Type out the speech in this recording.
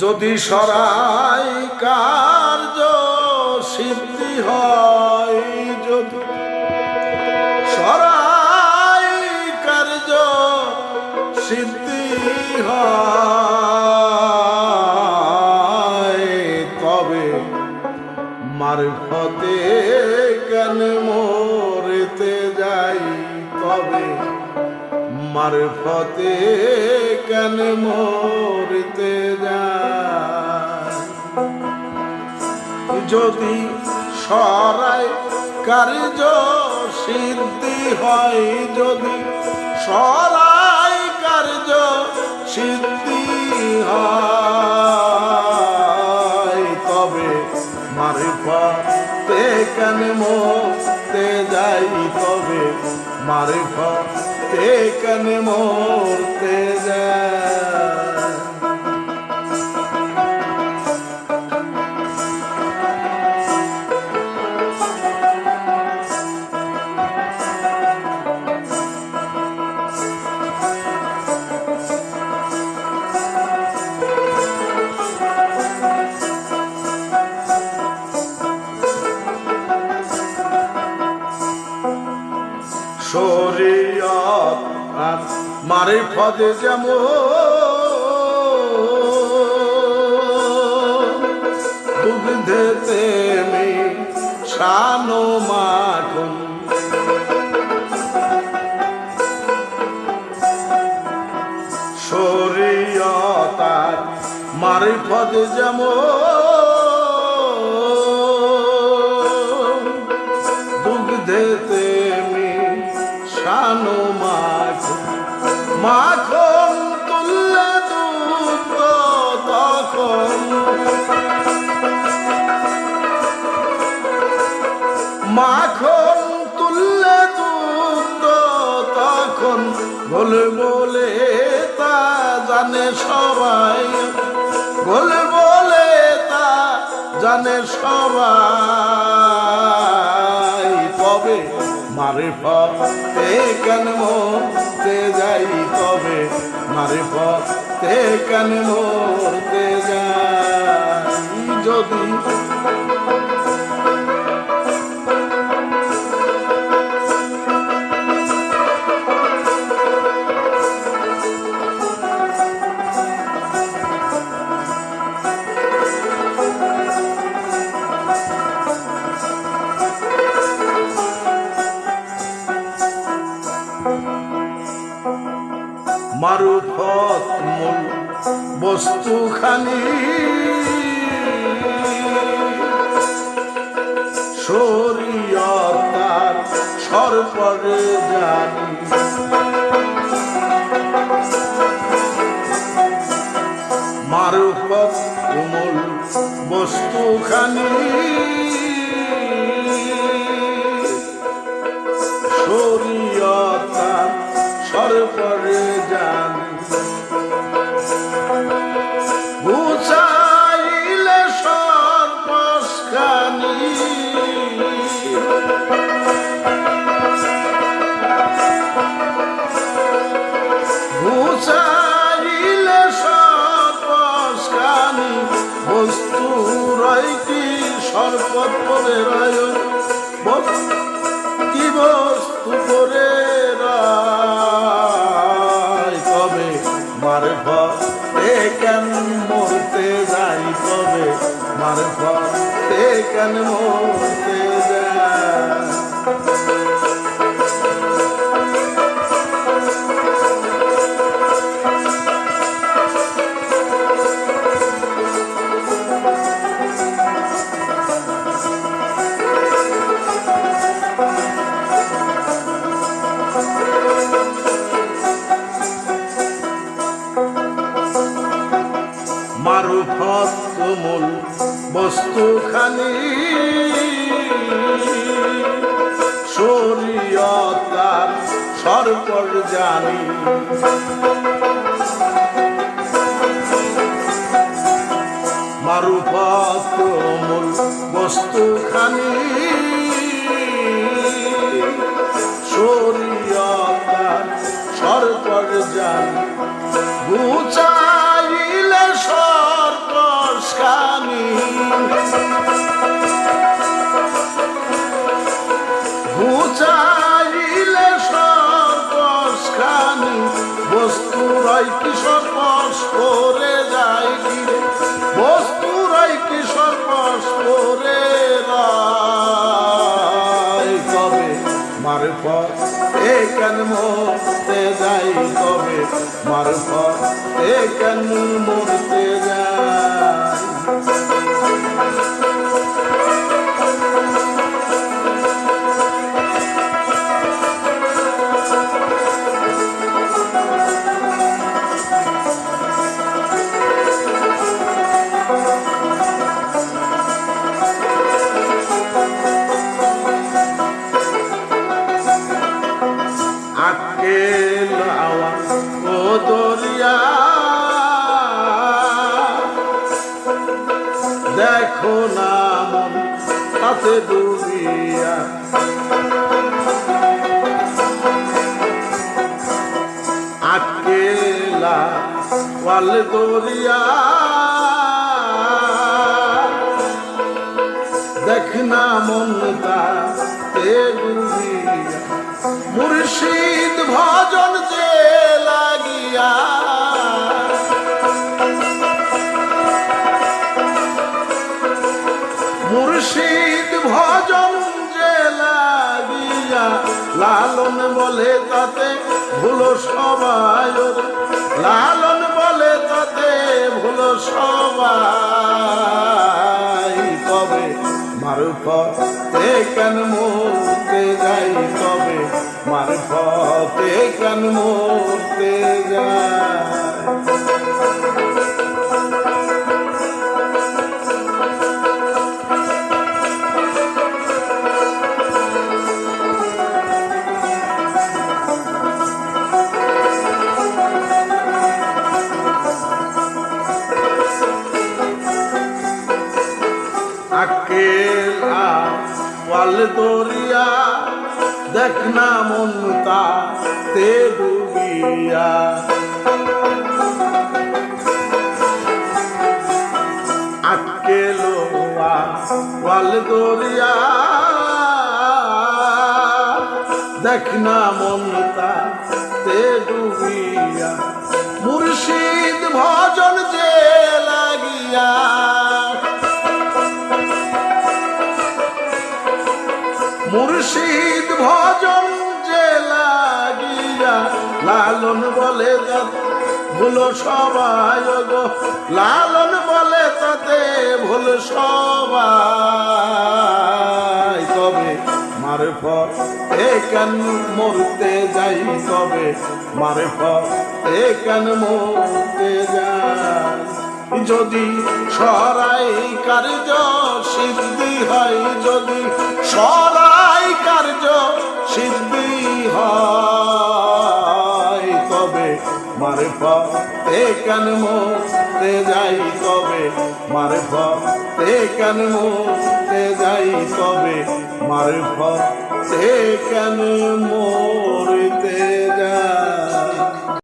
যদি সরাই কার্য সিদ্ধি হয়, যদি সরাই কার্য সিদ্ধি হয়, তবে মারফতে কেন মরেতে যাই? তবে মারফতে কেন মরতে যদি সরাই কার্য সিদ্ধি হয়, যদি সরাই কার্য সিদ্ধি হয়, তবে মারিফতে কেন মরতে যাই? তবে মারিফতে কেন মরতে যায় শরীয়ত মারে ফদে যেমন। দুগ্ধে তেমনি শানো মাখন। শরীয়ত মারে ফদে যেমন। শানো মাখন মাখন তুললে দুধ তখন। মাখন তুললে দুধ তখন। বলে বলে তা জানে সবাই। বলে বলে তা জানে সবাই। তবে মারে পথে কেন মরতে যাই তবে? মারে পথে কেন মরতে বস্তুখানি। শরীয়তার সর্বরে জানি। মারুফত মূল বস্তুখানি। শরীয়তার সর্বত করে রয় কি বস্তু করে রায়। তবে মার ঘরে কেন মরতে যাই? তবে মার ঘরে কেন মরতে যাই? বস্তুখানি। শরীয়তার সর্বর জানি। মারুফত মূল বস্তুখানি। শরীয়তার সর্বর জানি। বুঝাইলে কেন মরতে যাই তবে মারফত কেন মরতে যাই? দেখো না মন তাতে ডুবিয়া আকেলা ওয়াল দরিয়া। দেখ না মন তাতে মুর্শিদ ভজন লাগিয়া লালন বলে তাতে ভুলো সবাই লালন বলে তাতে ভুলো সবাই। তবে মারুফতে কেন মরতে যাই? তবে মারুফতে কেন মরতে যাই? ওয়াল দরিয়া, দেখ না মন তা ডুবিয়া। আকেলো ওয়াল দরিয়া, দেখ না তে ডুবিয়া। মুর্শিদ ভজন লালন বলে ভুলো সবাই গো। লালন বলে তাতে ভুল সবাই। তবে মারে এ কেন মরতে যাই? তবে মারে এ কেন মরতে যাই? যদি সরাই কার্য সিদ্ধি হয়, যদি সরাই কার্য সিদ্ধি হয় মারে এ কেন মোতে যাই তবে? মারে এ কেন মোতে যাই তবে? মারে এ কেন মরতে